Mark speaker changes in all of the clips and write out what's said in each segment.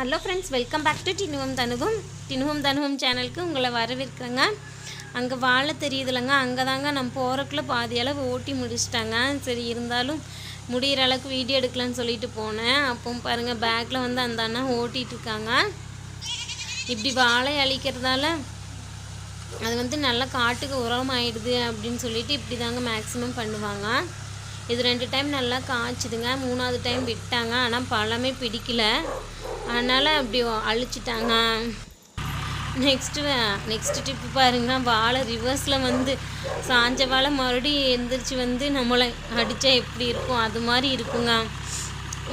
Speaker 1: Hello friends welcome back to டினுவம் தனுவம் டினுவம் தனுவம் சேனலுக்கு உங்களை வரவேற்கிறேங்க. அங்கே வாழை தெரியுதுலங்க. அங்கே தாங்க நம்ம போகிறக்குள்ள பாதி அளவு ஓட்டி முடிச்சிட்டாங்க. சரி இருந்தாலும் முடிகிற அளவுக்கு வீடியோ எடுக்கலான்னு சொல்லிட்டு போனேன். அப்போ பாருங்கள் பேக்கில் வந்து அந்த அண்ணா ஓட்டிகிட்டு இருக்காங்க. இப்படி வாழை அழிக்கிறதால அது வந்து நல்லா காட்டுக்கு உரம் ஆயிடுது அப்படின்னு சொல்லிட்டு இப்படி தாங்க மேக்ஸிமம் பண்ணுவாங்க. இது ரெண்டு டைம் நல்லா காய்ச்சிதுங்க. மூணாவது டைம் விட்டாங்க. ஆனால் பழமே பிடிக்கல. அதனால் அப்படி அழிச்சிட்டாங்க. நெக்ஸ்ட்டு நெக்ஸ்ட்டு டிப்பு பாருங்க. வாழை ரிவர்ஸில் வந்து சாஞ்ச வாழை மறுபடியும் எந்திரிச்சு வந்து நம்மளை அடித்தா எப்படி இருக்கும்? அது மாதிரி இருக்குங்க.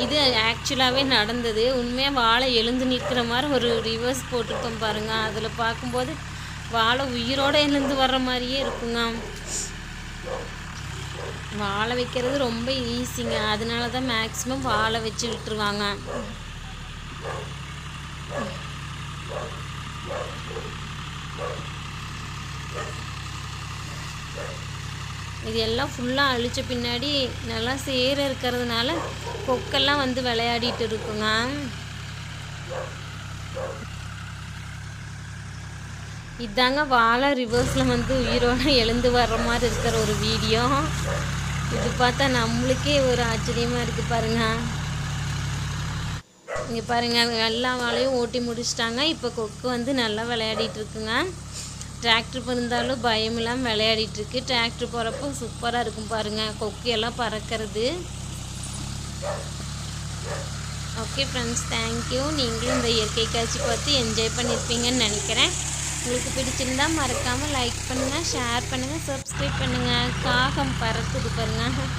Speaker 1: இது ஆக்சுவலாகவே நடந்தது. உண்மையாக வாழை எழுந்து நிற்கிற மாதிரி ஒரு ரிவர்ஸ் போட்டிருக்கோம் பாருங்க. அதில் பார்க்கும்போது வாழை உயிரோடு எழுந்து வர்ற மாதிரியே இருக்குங்க. வாழை வைக்கிறது ரொம்ப ஈஸிங்க அதனால தான் மேக்ஸிமம் வாழை வச்சு விட்டுருவாங்க. இது எல்லாம் ஃபுல்லாக அழிச்ச பின்னாடி நல்லா சேர இருக்கிறதுனால கொக்கெல்லாம் வந்து விளையாடிட்டு இருக்குங்க. இதாங்க வாழை ரிவர்ஸில் வந்து உயிரோடு எழுந்து வர்ற மாதிரி இருக்கிற ஒரு வீடியோ இது பார்த்தா நம்மளுக்கே ஒரு ஆச்சரியமாக இருக்குது பாருங்க. இங்கே பாருங்க எல்லா வாழையும் ஓட்டி முடிச்சிட்டாங்க. இப்போ கொக்கு வந்து நல்லா விளையாடிட்டு இருக்குங்க. டிராக்டர் இருந்தாலும் பயம் இல்லாமல் விளையாடிட்டு இருக்கு டிராக்டர் போகிறப்போ சூப்பராக இருக்கும் பாருங்க. கொக்கு எல்லாம் பறக்கிறது ஓகே ஃப்ரெண்ட்ஸ் தேங்க்யூ நீங்களும் இந்த இயற்கை காட்சி பார்த்து என்ஜாய் பண்ணியிருப்பீங்கன்னு நினைக்கிறேன். உங்களுக்கு பிடிச்சிருந்தா மறக்காமல் லைக் பண்ணுங்கள் ஷேர் பண்ணுங்கள் சப்ஸ்கிரைப் பண்ணுங்கள் காகம் பறக்குது பாருங்கள்